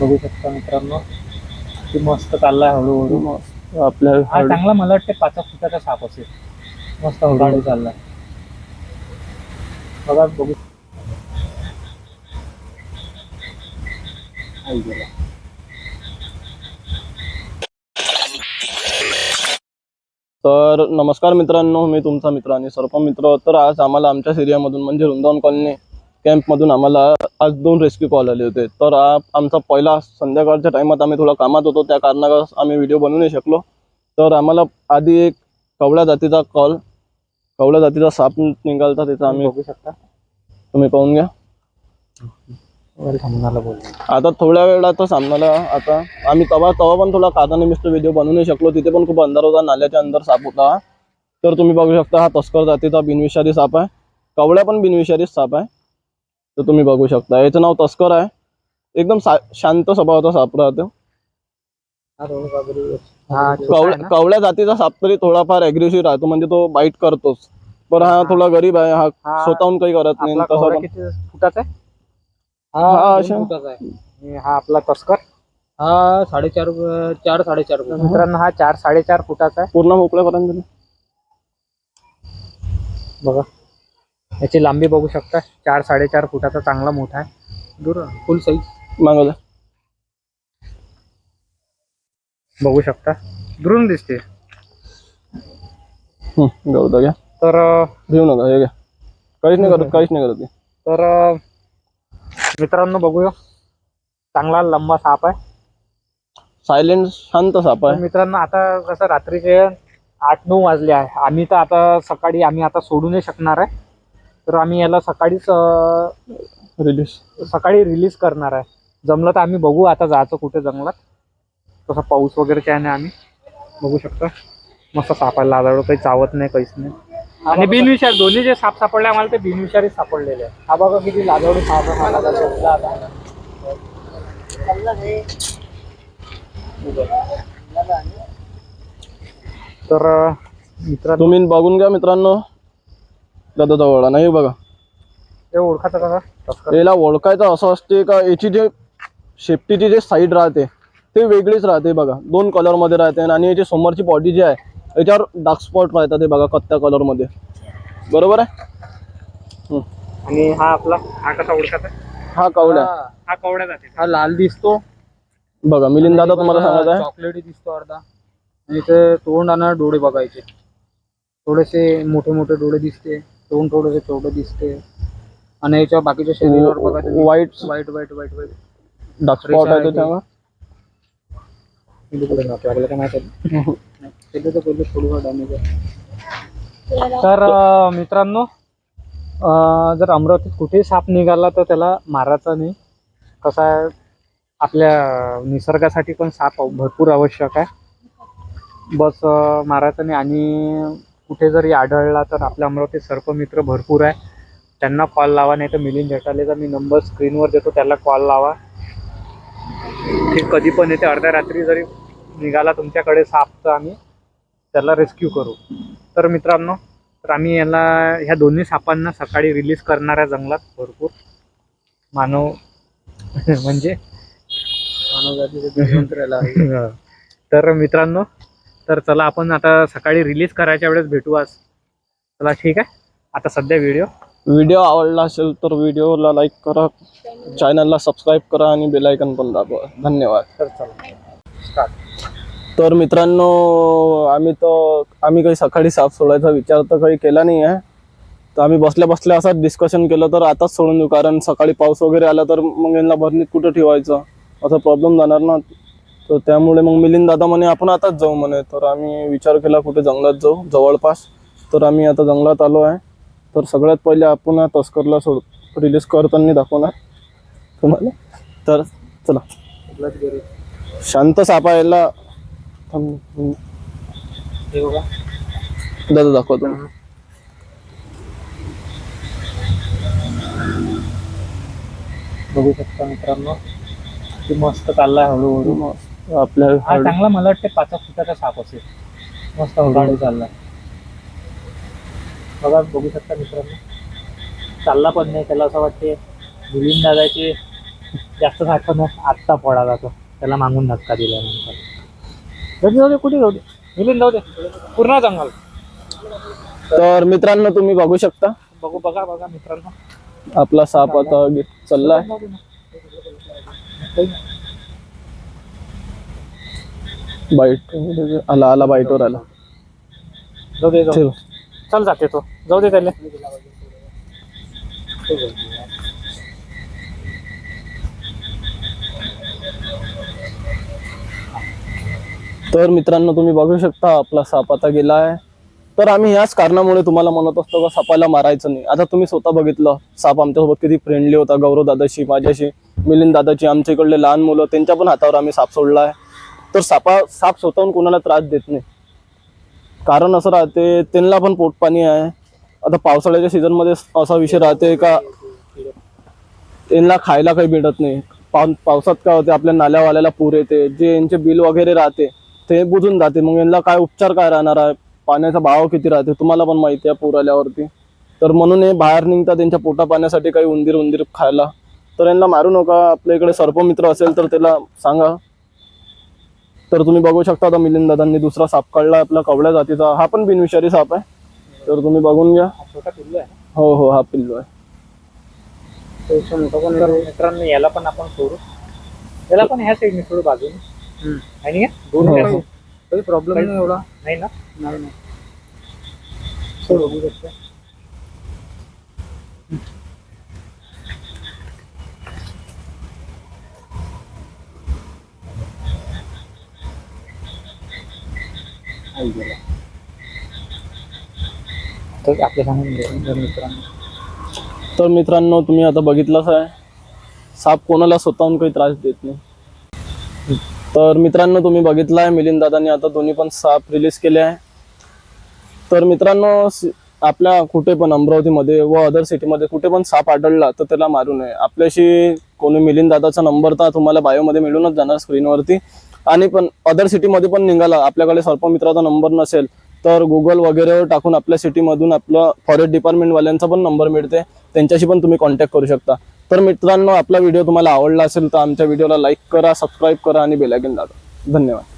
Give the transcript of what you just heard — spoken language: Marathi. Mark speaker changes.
Speaker 1: बघू शकता मित्रांनो. की मस्त चाललाय हळूहळू.
Speaker 2: मस्त. आपल्या
Speaker 1: हा चांगला मला वाटते पाच फुटाचा साप असेल. मस्त हळूहळू चाललाय. बघा बघू. आई गेला.
Speaker 2: तर नमस्कार मित्रांनो मी तुमचा मित्र आणि सर्प मित्र. तर आज आम्हाला आमच्या एरियामधून म्हणजे वृंदावन कॉलनी कॅम्पमधून आम्हाला आज दोन रेस्क्यू कॉल आले होते. तर आमचा पहिला संध्याकाळच्या टाइमात आम्ही थोडा कामात होतो त्या कारणानं आम्ही व्हिडिओ बनवू नाही शकलो. तर आम्हाला आधी एक कवळ्या जातीचा कॉल कवळ्या जातीचा साप निघालता त्याचा आम्ही
Speaker 1: बघू शकता.
Speaker 2: तुम्ही पाहून घ्या. आता थोड्या वेळातच आम्हाला आता आम्ही तवा तवा पण थोडा कादा निमित्त व्हिडिओ बनवू नाही शकलो. तिथे पण खूप अंधार होता नाल्याच्या अंदर साप होता. तर तुम्ही बघू शकता हा तस्कर जातीचा बिनविषारी साप आहे. कवड्या पण बिनविषारीच साप आहे. तर तुम्ही बघू शकता. याचं नाव तस्कर आहे. एकदम शांत स्वभावाचा साप राहतो.
Speaker 1: हा
Speaker 2: कवड्या कवड्या जातीचा साप तरी थोडाफार अग्रेसिव्ह राहतो. म्हणजे तो बाईट करतोच. पण हा थोडा गरीब आहे. हा स्वतःहून काही करत नाही. तसा
Speaker 1: फुटाचा आहे?
Speaker 2: हा.
Speaker 1: फुटाचा आहे. हा आपला तस्कर? हा साडेचार चार साडेचार फुट. मित्रांनो हा चार साडेचार फुटाचा आहे.
Speaker 2: पूर्ण मोकळ्यापर्यंत
Speaker 1: बघा. याची लांबी बघू शकता. चार साडेचार फुटाचा चांगला मोठा आहे. दूर फुल साईज
Speaker 2: मागवलं.
Speaker 1: बघू शकता. दुरून दिसते.
Speaker 2: हं, गवतं घ्या.
Speaker 1: तर
Speaker 2: घेऊ नका हे घ्या. काहीच नाही करत काहीच नाही करत ते.
Speaker 1: तर मित्रांनो बघूया. चांगला लंबा साप आहे.
Speaker 2: सायलेंट शांत साप
Speaker 1: तर
Speaker 2: आहे
Speaker 1: मित्रांनो आता कसं रात्रीचे आठ नऊ वाजले आहे. आम्ही तर आता सकाळी आम्ही आता सोडू नाही शकणार आहे. तर आम्ही याला सकाळीच
Speaker 2: रिलीज
Speaker 1: सकाळी रिलीज करणार आहे. जमलं तर आम्ही बघू आता जायचं कुठे जंगलात. तसा पाऊस वगैरे काय नाही आम्ही. बघू शकता. मस्त सापायला लाजाळू काही चावत नाही काहीच नाही. आणि बिनविषार दोन्ही जे साप सापडले आम्हाला ते बिनविषारी सापडलेले आहे हा बघा किती लाजाळू साप. तर मित्रांनो
Speaker 2: तुम्ही बघून घ्या मित्रांनो. दादा जवळ नाही बघा.
Speaker 1: हे ओळखायचं का? तस्कर?
Speaker 2: याला ओळखायचं असं असते का याची जे शेपटीची जे साईड राहते ते वेगळीच राहते बघा. दोन कलरमध्ये राहते आणि याची समोरची बॉडी जी आहे याच्यावर डार्क स्पॉट राहतात ते बघा कत्त्या कलरमध्ये. बरोबर आहे? हं.
Speaker 1: आणि हा आपला हा कसा ओळखायचा?
Speaker 2: हा कवड्या.
Speaker 1: हा कवड्या जाते हा लाल दिसतो.
Speaker 2: बघा मिलिंद दादा तुम्हाला सांगत आहे.
Speaker 1: चॉकलेटी दिसतो अर्धा. आणि ते तोंड आणि डोळे बघायचे. थोडेसे मोठे मोठे डोळे दिसते. तोंड थोडेसे छोटे दिसते आणि याच्या बाकीच्या शरीरावर बघा तुम्ही.
Speaker 2: व्हाईट
Speaker 1: वाईट वाईट वाईट वाईट.
Speaker 2: डार्क स्पॉट आहे त्याच्यावर
Speaker 1: आपल्याला काय माहिती तर पहिले थोडंफार डॅमेज आहे. तर मित्रांनो जर अमरावतीत कुठेही साप निघाला तर त्याला मारायचा नाही. कसा आहे? आपल्या निसर्गासाठी पण साप भरपूर आवश्यक आहे. बस मारायचं नाही. आणि कुठे जरी आढळला तर आपल्या अमरावतीत सर्पमित्र भरपूर आहे. त्यांना कॉल लावा नाही तर मिलिंद झटालेचा मी नंबर स्क्रीनवर देतो त्याला कॉल लावा. ते कधी पण येते अर्ध्या रात्री जरी निघाला तुमच्याकडे साप तर आम्ही त्याला रेस्क्यू करू. तर मित्रांनो तर आम्ही याला ह्या दोन्ही सापांना सकाळी रिलीज करणार आहे जंगलात भरपूर. मानव म्हणजे. तर मित्रांनो तर चला आपण आता सकाळी रिलीज करायच्या वेळेस भेटू आज. चला ठीक आहे. आता सध्या व्हिडिओ
Speaker 2: व्हिडिओ आवडला असेल तर व्हिडिओला लाईक करा. चॅनलला सबस्क्राईब करा आणि बेल आयकन पण दाबवा धन्यवाद.
Speaker 1: तर चला. स्टार्ट
Speaker 2: तर मित्रांनो आम्ही तर आम्ही काही सकाळी साप सोडायचा विचार तर काही केला नाही आहे. तर आम्ही बसल्या बसल्या असंच डिस्कशन केलं तर आताच सोडून देऊ. कारण सकाळी पाऊस वगैरे आला तर मग यांना भरणीत कुठं ठेवायचं? असा प्रॉब्लेम जाणार ना. तर त्यामुळे मग मिलिंद दादा म्हणे आपण आताच जाऊ म्हणे. तर आम्ही विचार केला कुठे जंगलात जाऊ? जवळपास. तर आम्ही आता जंगलात आलो आहे. तर सगळ्यात पहिले आपण तस्करला सोड रिलीज करताना दाखवणार. तुम्हाला? तर चला. शांत सापायला दादा दाखवतो.
Speaker 1: बघू शकता मित्रांनो मस्त चाललाय हळूहळू.
Speaker 2: आपल्या
Speaker 1: हा चांगला मला वाटते पाच फुटाचा साप असेल. मस्त हळूहळू चाललाय बघा बघू शकता मित्रांनो. चालला पण नाही त्याला असं वाटते मिलिंद दादाचे जास्त साठवण आत्ता फोडा जातो त्याला मागून धक्का दिल्यानंतर जाऊ दे, जाऊ दे कुठे जाऊ दे? मिलिंद जाऊ दे. पूर्ण जंगल.
Speaker 2: तर मित्रांनो तुम्ही बघू शकता.
Speaker 1: बघू बघा बघा मित्रांनो.
Speaker 2: आपला साप आता चाललाय.
Speaker 1: ना.
Speaker 2: बाईट आला आला बाईटवर आला.
Speaker 1: जाऊ दे जाऊ दे.
Speaker 2: ठेव.
Speaker 1: चल जाते तो. जाऊ दे त्याला.
Speaker 2: तर मित्रांनो तुम्ही बघू शकता आपला साप आता गेला आहे तर आम्ही याच कारणामुळे तुम्हाला म्हणत असतो का सापाला मारायचं नाही. आता तुम्ही स्वतः बघितलं साप आमच्यासोबत किती फ्रेंडली होता. गौरव दादाशी माझ्याशी मिलिंद दादाची आमच्या इकडले लहान मुलं त्यांच्या पण हातावर आम्ही साप सोडला आहे तर सापा साप स्वतःहून कोणाला त्रास देत नाही. कारण असं राहते त्यांना पण पोटपाणी आहे. आता पावसाळ्याच्या सीझनमध्ये असा विषय राहते का त्यांना खायला काही भेटत नाही. पाव पावसात काय होते आपल्या नाल्यावाल्याला पूर येते जे यांचे बिल वगैरे राहते ते बुजून जाते. मग यांना काय उपचार काय राहणार आहे? पाण्याचा भाव किती राहते तुम्हाला पण माहिती आहे पूर आल्यावरती तर म्हणून हे बाहेर निघतात त्यांच्या पोटा पाण्यासाठी काही उंदीर उंदीर खायला. तर यांना मारू नका आपल्या इकडे सर्पमित्र असेल तर त्याला सांगा. तर तुम्ही बघू शकता आता मिलिंद दादांनी दुसरा साप काढला आपला कवड्या जातीचा. हा पण बिनविषारी साप आहे. तर तुम्ही बघून घ्या.
Speaker 1: हा छोटा पिल्लू आहे
Speaker 2: हो हो हा पिल्लू आहे.
Speaker 1: मित्रांनो याला पण आपण सोडू. याला पण ह्या साईडने सोडू बाजूने. आणि हे? दोन
Speaker 2: हो, हो.
Speaker 1: काही प्रॉब्लेम नाही एवढा. नाही ना? नाही नाही. सोड बघू शकतो. तर आपल्या सांगून मित्रांनो?
Speaker 2: तर मित्रांनो तुम्ही आता बघितलंच आहे. साप कोणाला स्वतःहून काही त्रास देत नाही. तर मित्रांनो तुम्ही बघितलं आहे मिलिंद दादांनी आता दोन्ही पण साप रिलीज केले आहे. तर मित्रांनो आपल्या कुठे पण अमरावतीमध्ये व अदर सिटीमध्ये कुठे पण साप आढळला तर त्याला मारू नये. आपल्याशी कोणी मिलिंद दादाचा नंबर तर तुम्हाला बायोमध्ये मिळूनच जाणार स्क्रीनवरती आणि पण अदर सिटीमध्ये पण निघाला. आपल्याकडे सर्पमित्राचा नंबर नसेल तर गुगल वगैरेवर टाकून आपल्या सिटीमधून आपलं फॉरेस्ट डिपार्टमेंटवाल्यांचा पण नंबर मिळते. त्यांच्याशी पण तुम्ही कॉन्टॅक्ट करू शकता. तर मित्रांनो आपला व्हिडिओ तुम्हाला आवडला असेल तर आमच्या व्हिडिओला लाईक करा सबस्क्राईब करा आणि बेलायकन दाबा. धन्यवाद.